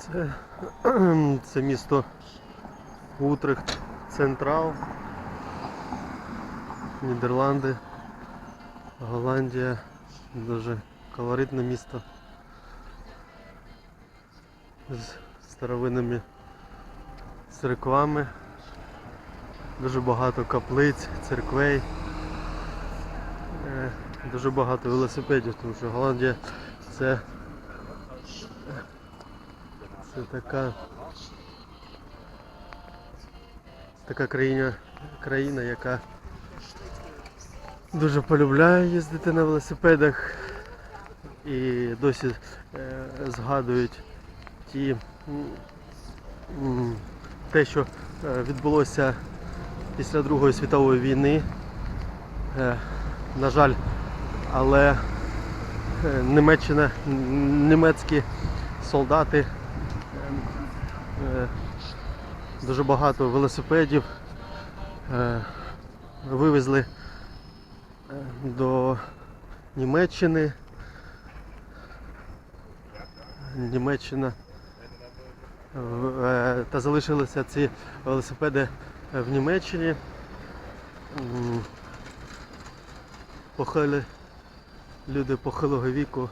Це, це місто Утрехт, Централ, Нідерланди, Голландія. Дуже колоритне місто з старовинними церквами. Дуже багато каплиць, церквей. Е, Дуже багато велосипедів, тому що Голландія це, це така, така країна, країна, яка дуже полюбляє їздити на велосипедах і досі е, згадують ті те, що е, відбулося після Другої світової війни. Е, на жаль, але е, Німеччина, німецькі солдати дуже багато велосипедів е, вивезли е, до Німеччини. Німеччина е, та залишилися ці велосипеди в Німеччині. Похили люди похилого віку.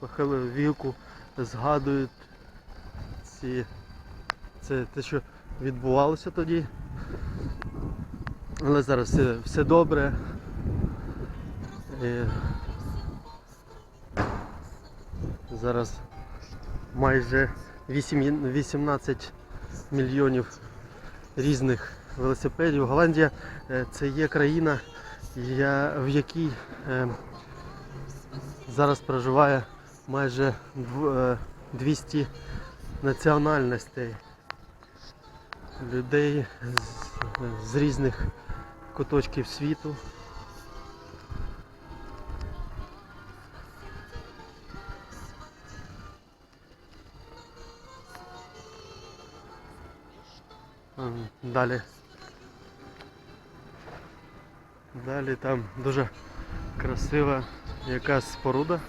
Похилого віку згадують ці, це те, що відбувалося тоді. Але зараз все, все добре. І зараз майже 8, 18 мільйонів різних велосипедів. Голландія е, це є країна, я- в якій е, зараз проживає майже дв- е, 200 національностей. Людей з, різних куточків світу. Далі. Далі там дуже красива якась споруда.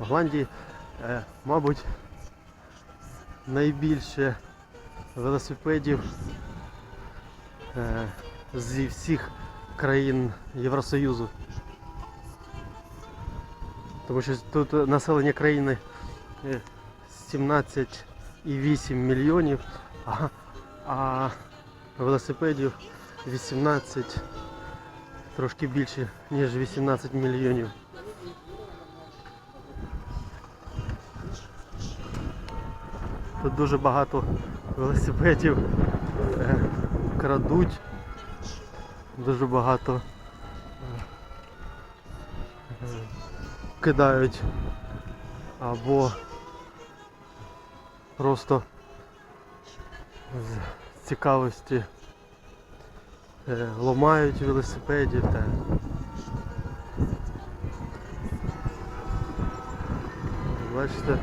В Голландії, е, мабуть, найбільше велосипедів е, зі всіх країн Євросоюзу. Тому що тут населення країни е, 17,8 мільйонів, а, а велосипедів 18, трошки більше, ніж 18 мільйонів. Тут дуже багато велосипедів е, крадуть, дуже багато е, кидають або просто з цікавості е, ламають велосипедів бачите